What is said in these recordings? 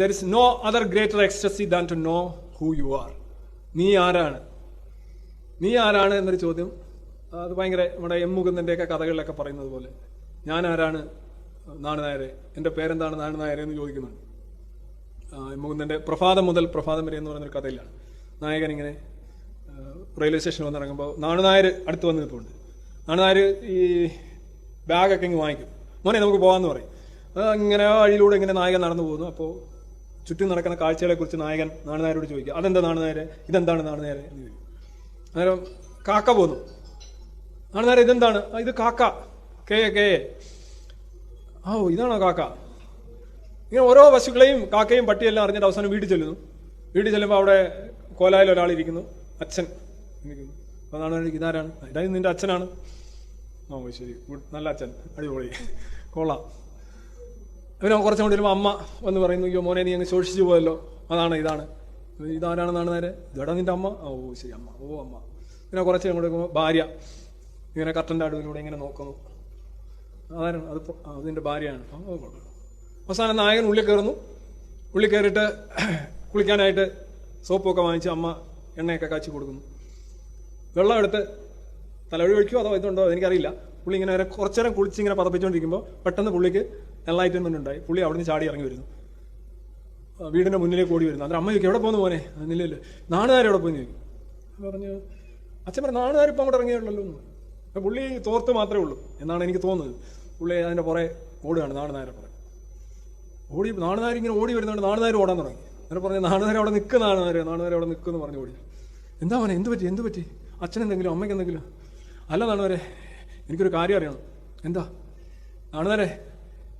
There is no other greater ecstasy than to know who you are നീ ആരാണ്? നീ ആരാണ് എന്നൊരു ചോദ്യം. അത് ഭയങ്കര നമ്മുടെ എം മുകുന്ദന്റെയൊക്കെ കഥകളിലൊക്കെ പറയുന്നത് പോലെ. ഞാൻ ആരാണ്? നാണ് നായരെ. എന്റെ പേരെന്താണ് നാണ് നായരെ എന്ന് ചോദിക്കുന്നുണ്ട്. എം മുകുന്ദന്റെ പ്രഭാതം മുതൽ പ്രഭാതം വരെ എന്ന് പറയുന്നൊരു കഥയിലാണ്. നായകൻ ഇങ്ങനെ റെയിൽവേ സ്റ്റേഷനിൽ വന്നിറങ്ങുമ്പോൾ നാണു നായർ അടുത്ത് വന്ന് നിൽപ്പുണ്ട്. നാണു നായർ ഈ ബാഗൊക്കെ ഇങ്ങ് വാങ്ങിക്കും. മോനെ നമുക്ക് പോകാമെന്ന് പറയും. അത് ഇങ്ങനെ വഴിയിലൂടെ ഇങ്ങനെ നായകൻ നടന്നു പോകുന്നു. അപ്പോൾ ചുറ്റും നടക്കുന്ന കാഴ്ചകളെക്കുറിച്ച് നായകൻ നാണുനായരോട് ചോദിക്കുക അതെന്താ നാണുനായരെ? ഇതെന്താണ് നാണുനായരെ? എന്ന് ചോദിക്കും. അന്നേരം കാക്ക പോന്നു. നാണുനായരെ ഇതെന്താണ്? "ആ, ഇത് കാക്ക. കേ കേ ഓ ഇതാണോ കാക്ക? ഇങ്ങനെ ഓരോ പശുക്കളെയും കാക്കയും പട്ടിയെല്ലാം അറിഞ്ഞിട്ട് അവസാനം വീട്ടിൽ ചെല്ലുന്നു. വീട്ടിൽ ചെല്ലുമ്പോൾ അവിടെ കോലായിൽ ഒരാളിരിക്കുന്നു അച്ഛൻ ഇരിക്കുന്നു അപ്പോൾ നാണു ഇതാരാണ്? ഇതായി നിന്റെ അച്ഛനാണ്. ഓ ശരി. നല്ല അച്ഛൻ. അടിപൊളി. കൊള്ളാം. പിന്നെ കുറച്ചും കൂടി വരുമ്പോൾ അമ്മ വന്ന് പറയുന്നു അയ്യോ മോനെ നീ അങ്ങ് ശോഷിച്ചു പോയല്ലോ. അതാണ് ഇതാണ്. ഇതാരാണെന്നാണ് നേരെ? ഇതടാ നിന്റെ അമ്മ? ഓ ശരി അമ്മ. ഓ അമ്മ. പിന്നെ കുറച്ച് അങ്ങോട്ട് ഭാര്യ ഇങ്ങനെ കർട്ടന്റെ അടുവിലൂടെ ഇങ്ങനെ നോക്കുന്നു. അതാരാണ്? അത് അതിന്റെ ഭാര്യയാണ്. അവസാനം നായകൻ ഉള്ളിൽ കയറുന്നു. ഉള്ളിൽ കയറിയിട്ട് കുളിക്കാനായിട്ട് സോപ്പൊക്കെ വാങ്ങിച്ച് അമ്മ എണ്ണയൊക്കെ കാച്ചി കൊടുക്കുന്നു. വെള്ളം എടുത്ത് തലവഴി ഒഴിക്കുമോ അതോ ഇതുണ്ടോ? എനിക്കറിയില്ല. പുള്ളി ഇങ്ങനെ കുറച്ചേരം കുളിച്ച് ഇങ്ങനെ പതപ്പിച്ചുകൊണ്ടിരിക്കുമ്പോൾ പെട്ടെന്ന് പുള്ളിക്ക് എൻലൈറ്റൻമെന്റ് ഉണ്ടായി. പുള്ളി അവിടെ നിന്ന് ചാടി ഇറങ്ങി വരുന്നു. വീടിന്റെ മുന്നിലേക്ക് ഓടി വരുന്നു. അന്നേരം അമ്മ ചോദിക്കും എവിടെ പോകുന്നു പോനെ നില്ലല്ലോ നാണുകാരെ എവിടെ പോയി ചോദിക്കും. പറഞ്ഞു അച്ഛൻ പറഞ്ഞു നാണുകാർ ഇപ്പം അങ്ങോട്ട് ഇറങ്ങിയുള്ളല്ലോ എന്ന്. പുള്ളി തോർത്ത് മാത്രമേ ഉള്ളൂ എന്നാണ് എനിക്ക് തോന്നുന്നത്. പുള്ളി അതിന്റെ പുറകെ ഓടുകയാണ് നാണുനായരെ പുറകെ. ഓടി നാണുനാർ ഇങ്ങനെ ഓടി വരുന്നുണ്ട് നാണുനാർ ഓടാൻ തുടങ്ങി. അങ്ങനെ പറഞ്ഞു നാണുനാർ അവിടെ നിൽക്കുന്ന നാണുനാര് നാണുനാർ അവിടെ നിൽക്കുമെന്ന് പറഞ്ഞു ഓടി. എന്താ മോനെ എന്ത് പറ്റി എന്ത് പറ്റി? അച്ഛൻ എന്തെങ്കിലും അമ്മയ്ക്ക് എന്തെങ്കിലും? അല്ല നാണുവരെ എനിക്കൊരു കാര്യം അറിയണം. എന്താ?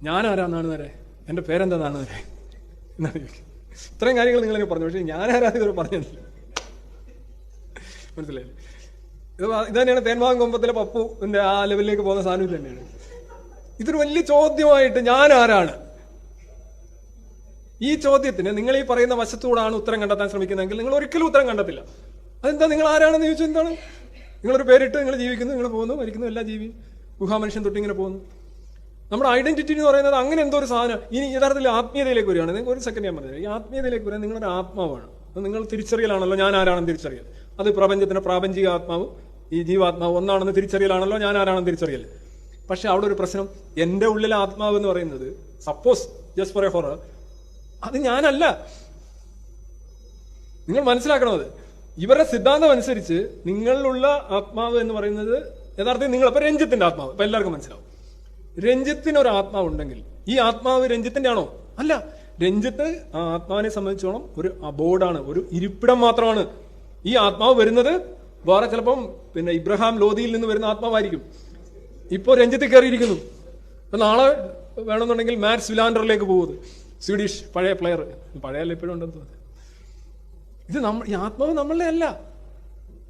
നാണുനാരെ ആരാന്നാണ് നേരെ? എന്റെ പേരെന്താ നേരെ? എന്നാണ് ചോദിക്കുന്നത് ഇത്രയും കാര്യങ്ങൾ നിങ്ങൾ എന്നെ പറഞ്ഞു പക്ഷേ ഞാൻ ഇതുവരെ പറഞ്ഞില്ല മനസ്സിലായില്ലേ? ഇത് ഇത് തന്നെയാണ് തേന്മാവൻ കൊമ്പത്തിലെ പപ്പുവിന്റെ ആ ലെവലിലേക്ക് പോകുന്ന സാധനം തന്നെയാണ്. ഇതൊരു വലിയ ചോദ്യമായിട്ട് ഞാൻ ആരാണ് ഈ ചോദ്യത്തിന് നിങ്ങൾ ഈ പറയുന്ന വശത്തൂടാണ് ഉത്തരം കണ്ടെത്താൻ ശ്രമിക്കുന്നതെങ്കിൽ നിങ്ങൾ ഒരിക്കലും ഉത്തരം കണ്ടെത്തില്ല. അതെന്താ നിങ്ങൾ ആരാണെന്ന് ചോദിച്ചാൽ എന്താണ്? നിങ്ങളൊരു പേരിട്ട് നിങ്ങൾ ജീവിക്കുന്നു നിങ്ങൾ പോകുന്നു മരിക്കുന്നു എല്ലാ ജീവിയും. ഗുഹാമനുഷ്യൻ തൊട്ടിങ്ങനെ പോകുന്നു. നമ്മുടെ ഐഡന്റിറ്റി എന്ന് പറയുന്നത് അങ്ങനെ എന്തോ ഒരു സാധനം. ഇനി യഥാർത്ഥത്തിൽ ആത്മീയതയിലേക്ക് വരികയാണ്. നിങ്ങൾക്ക് ഒരു സെക്കൻഡ് ഞാൻ പറഞ്ഞത് ഈ ആത്മീയതയിലേക്ക് വരാൻ നിങ്ങളുടെ ആത്മാവാണ്. അത് നിങ്ങൾ തിരിച്ചറിയലാണല്ലോ ഞാൻ ആരാണെന്ന് തിരിച്ചറിയൽ. അത് പ്രപഞ്ചത്തിന്റെ പ്രാപഞ്ചിക ആത്മാവും ഈ ജീവാത്മാവ് ഒന്നാണെന്ന് തിരിച്ചറിയലാണല്ലോ ഞാൻ ആരാണെന്ന് തിരിച്ചറിയൽ. പക്ഷെ അവിടെ ഒരു പ്രശ്നം എന്റെ ഉള്ളിലെ ആത്മാവ് എന്ന് പറയുന്നത് suppose just for a four അത് ഞാനല്ല. നിങ്ങൾ മനസ്സിലാക്കണം അത് ഇവരുടെ സിദ്ധാന്തം അനുസരിച്ച് നിങ്ങളിലുള്ള ആത്മാവ് എന്ന് പറയുന്നത് യഥാർത്ഥത്തിൽ നിങ്ങൾ ഇപ്പൊ രഞ്ജിത്തിന്റെ ആത്മാവ്. ഇപ്പൊ എല്ലാവർക്കും മനസ്സിലാവും. രഞ്ജിത്തിന് ഒരു ആത്മാവ് ഉണ്ടെങ്കിൽ ഈ ആത്മാവ് രഞ്ജിത്തിന്റെ ആണോ അല്ല. രഞ്ജിത്ത് ആ ആത്മാവിനെ സംബന്ധിച്ചോളം ഒരു അബോർഡാണ് ഒരു ഇരിപ്പിടം മാത്രമാണ്. ഈ ആത്മാവ് വരുന്നത് വേറെ ചിലപ്പം പിന്നെ ഇബ്രഹാം ലോധിയിൽ നിന്ന് വരുന്ന ആത്മാവായിരിക്കും. ഇപ്പോൾ രഞ്ജിത്ത് കയറിയിരിക്കുന്നു. അപ്പൊ നാളെ വേണമെന്നുണ്ടെങ്കിൽ മാറ്റ്സ് വിലാൻഡറിലേക്ക് പോകുന്നത് സ്വീഡിഷ് പഴയ പ്ലെയർ. പഴയ പഴയല്ല ഇപ്പോഴും ഉണ്ടെന്ന് തോന്നുന്നു. ഇത് നമ്മൾ ഈ ആത്മാവ് നമ്മളുടെ അല്ല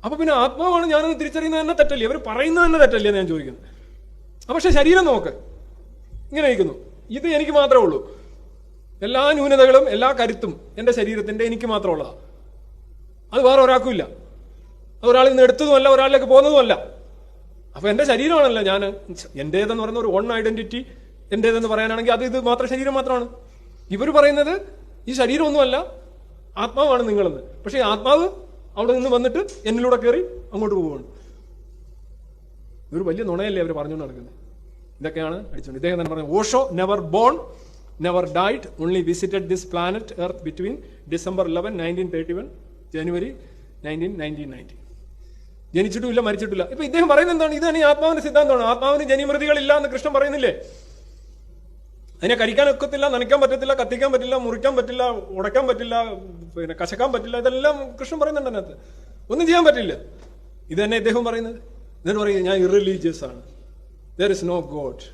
അപ്പൊ പിന്നെ ആത്മാവാണ് ഞാനൊന്ന് തിരിച്ചറിയുന്നത് തന്നെ തെറ്റല്ലേ? അവർ പറയുന്നത് തന്നെ തെറ്റല്ലേ ഞാൻ ചോദിക്കുന്നത് പക്ഷെ ശരീരം നോക്ക്. ഇങ്ങനെ ഇരിക്കുന്നു. ഇത് എനിക്ക് മാത്രമേ ഉള്ളൂ. എല്ലാ ന്യൂനതകളും എല്ലാ കരുത്തും എന്റെ ശരീരത്തിന്റെ എനിക്ക് മാത്രമേ മാത്രമുള്ളതാണ് അത് വേറെ ഒരാൾക്കും ഇല്ല. അത് ഒരാളിൽ നിന്ന് എടുത്തതുമല്ല ഒരാളിലേക്ക് പോകുന്നതുമല്ല. അപ്പോൾ എന്റെ ശരീരമാണല്ലോ ഞാൻ. എന്റേതെന്ന് പറയുന്ന ഒരു ഓൺ ഐഡന്റിറ്റി എന്റേതെന്ന് പറയാനാണെങ്കിൽ അത് ഇത് മാത്രം ശരീരം മാത്രമാണ്. ഇവർ പറയുന്നത് ഈ ശരീരമൊന്നുമല്ല ആത്മാവാണ് നിങ്ങളെന്ന്. പക്ഷേ ആത്മാവ് അവിടെ നിന്ന് വന്നിട്ട് എന്നിലൂടെ കയറി അങ്ങോട്ട് പോവുകയാണ്. ഇതൊരു വലിയ നുണയല്ലേ അവർ പറഞ്ഞുകൊണ്ട് നടക്കുന്നത് ഇതൊക്കെയാണ് അടിച്ചുകൊണ്ട് ഇദ്ദേഹം തന്നെ പറഞ്ഞു Osho never born never died only visited this planet earth between December eleven nineteen thirty one January nineteen nineteen ninety ജനിച്ചിട്ടുമില്ല മരിച്ചിട്ടില്ല. ഇപ്പൊ ഇദ്ദേഹം പറയുന്നത് എന്താണ്? ഇതാണ് ഈ ആത്മാവിന്റെ സിദ്ധാന്തമാണ്. ആത്മാവിന് ജനിമൃതികളില്ല എന്ന് കൃഷ്ണൻ പറയുന്നില്ലേ? അതിനെ കരിക്കാൻ ഒക്കത്തില്ല നനയ്ക്കാൻ പറ്റത്തില്ല കത്തിക്കാൻ പറ്റില്ല മുറിക്കാൻ പറ്റില്ല ഉടക്കാൻ പറ്റില്ല പിന്നെ കശക്കാൻ പറ്റില്ല ഇതെല്ലാം കൃഷ്ണൻ പറയുന്നുണ്ട് അതിനകത്ത്. ഒന്നും ചെയ്യാൻ പറ്റില്ല. ഇത് തന്നെ ഇദ്ദേഹം പറയുന്നത്. എന്നിട്ട് പറയുന്നത് ഞാൻ ഇറിലീജിയസ് ആണ്. There is no God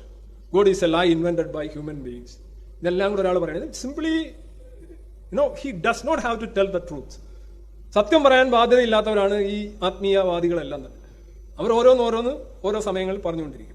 God is a lie invented by human beings ഇതെല്ലാം കൂടെ ഒരാൾ പറയുന്നത് simply you know he does not have to tell the truth സത്യം പറയാൻ ബാധ്യതയില്ലാത്തവരാണ് ഈ ആത്മീയവാദികളെല്ലാം തന്നെ. അവർ ഓരോന്ന് ഓരോന്ന് ഓരോ സമയങ്ങളിൽ പറഞ്ഞുകൊണ്ടിരിക്കും